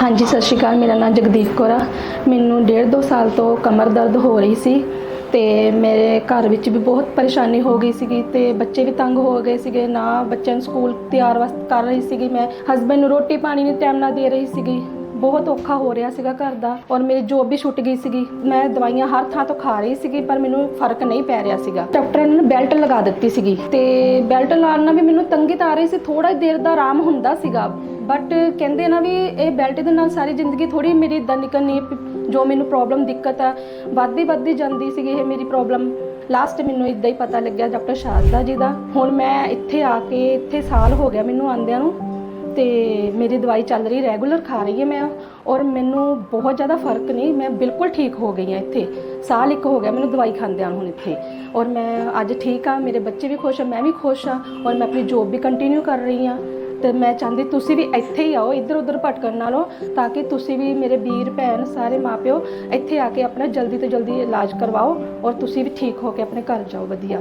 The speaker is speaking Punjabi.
ਹਾਂਜੀ, ਸਤਿ ਸ਼੍ਰੀ ਅਕਾਲ। ਮੇਰਾ ਨਾਮ ਜਗਦੀਪ ਕੌਰ ਆ। ਮੈਨੂੰ ਡੇਢ ਦੋ ਸਾਲ ਤੋਂ ਕਮਰ ਦਰਦ ਹੋ ਰਹੀ ਸੀ ਤੇ ਮੇਰੇ ਘਰ ਵਿੱਚ ਵੀ ਬਹੁਤ ਪਰੇਸ਼ਾਨੀ ਹੋ ਗਈ ਸੀਗੀ ਤੇ ਬੱਚੇ ਵੀ ਤੰਗ ਹੋ ਗਏ ਸੀਗੇ। ਨਾ ਬੱਚਿਆਂ ਨੂੰ ਸਕੂਲ ਤਿਆਰ ਵਾਸਤੇ ਕਰ ਰਹੀ ਸੀਗੀ ਮੈਂ। ਹਸਬੰਡ ਨੂੰ ਰੋਟੀ ਪਾਣੀ ਨਹੀਂ ਟਾਈਮ ਨਾਲ ਦੇ ਰਹੀ ਸੀਗੀ। ਬਹੁਤ ਔਖਾ ਹੋ ਰਿਹਾ ਸੀਗਾ ਘਰ ਦਾ ਔਰ ਮੇਰੀ ਜੋਬ ਵੀ ਛੁੱਟ ਗਈ ਸੀਗੀ। ਮੈਂ ਦਵਾਈਆਂ ਹਰ ਥਾਂ ਤੋਂ ਖਾ ਰਹੀ ਸੀਗੀ ਪਰ ਮੈਨੂੰ ਫ਼ਰਕ ਨਹੀਂ ਪੈ ਰਿਹਾ ਸੀਗਾ। ਡਾਕਟਰ ਨੇ ਬੈਲਟ ਲਗਾ ਦਿੱਤੀ ਸੀਗੀ ਤੇ ਬੈਲਟ ਲਾਉਣ ਨਾਲ ਵੀ ਮੈਨੂੰ ਤੰਗੀ ਤਾਂ ਆ ਰਹੀ ਸੀ। ਥੋੜਾ ਦੇਰ ਦਾ ਆਰਾਮ ਹੁੰਦਾ ਸੀਗਾ। ਬਟ ਕਹਿੰਦੇ ਨਾ ਵੀ ਇਹ ਬੈਲਟ ਦੇ ਨਾਲ ਸਾਰੀ ਜ਼ਿੰਦਗੀ ਥੋੜੀ ਮੇਰੀ ਇਦਾਂ ਨਿਕਲਣੀ ਜੋ ਮੈਨੂੰ ਪ੍ਰੋਬਲਮ ਦਿੱਕਤ ਆ, ਵੱਧਦੀ ਵੱਧਦੀ ਜਾਂਦੀ ਸੀਗੀ ਇਹ ਮੇਰੀ ਪ੍ਰੋਬਲਮ ਲਾਸਟ ਮੈਨੂੰ ਇਦਾਂ ਹੀ ਪਤਾ ਲੱਗਿਆ ਡਾਕਟਰ ਸ਼ਾਰਦਾ ਜੀ ਦਾ। ਹੁਣ ਮੈਂ ਇੱਥੇ ਆ ਕੇ ਇੱਥੇ ਸਾਲ ਹੋ ਗਿਆ ਮੈਨੂੰ ਆਂਦਿਆਂ ਨੂੰ, ਤੇ ਮੇਰੀ ਦਵਾਈ ਚੱਲ ਰਹੀ ਰੈਗੂਲਰ ਖਾ ਰਹੀ ਹਾਂ ਮੈਂ। ਔਰ ਮੈਨੂੰ ਬਹੁਤ ਜ਼ਿਆਦਾ ਫ਼ਰਕ ਨਹੀਂ, ਮੈਂ ਬਿਲਕੁਲ ਠੀਕ ਹੋ ਗਈ ਹਾਂ ਇੱਥੇ। ਸਾਲ ਇੱਕ ਹੋ ਗਿਆ ਮੈਨੂੰ ਦਵਾਈ ਖਾਂਦਿਆਂ ਹੁਣ ਇੱਥੇ। ਔਰ ਮੈਂ ਅੱਜ ਠੀਕ ਆ ਮੇਰੇ ਬੱਚੇ ਵੀ ਖੁਸ਼ ਆ, ਮੈਂ ਵੀ ਖੁਸ਼ ਆ ਔਰ ਮੈਂ ਆਪਣੀ ਜੋਬ ਵੀ ਕੰਟੀਨਿਊ ਕਰ ਰਹੀ ਹਾਂ। ਤੇ ਮੈਂ ਚਾਹੁੰਦੀ ਤੁਸੀਂ ਵੀ ਇੱਥੇ ਹੀ ਆਓ ਇੱਧਰ ਉੱਧਰ ਭਟਕਣ ਨਾਲੋਂ, ਤਾਂ ਕਿ ਤੁਸੀਂ ਵੀ ਮੇਰੇ ਵੀਰ, ਭੈਣ, ਸਾਰੇ ਮਾਪਿਓ ਇੱਥੇ ਆ ਕੇ ਆਪਣਾ ਜਲਦੀ ਤੋਂ ਜਲਦੀ ਇਲਾਜ ਕਰਵਾਓ ਔਰ ਤੁਸੀਂ ਵੀ ਠੀਕ ਹੋ ਕੇ ਆਪਣੇ ਘਰ ਜਾਓ ਵਧੀਆ।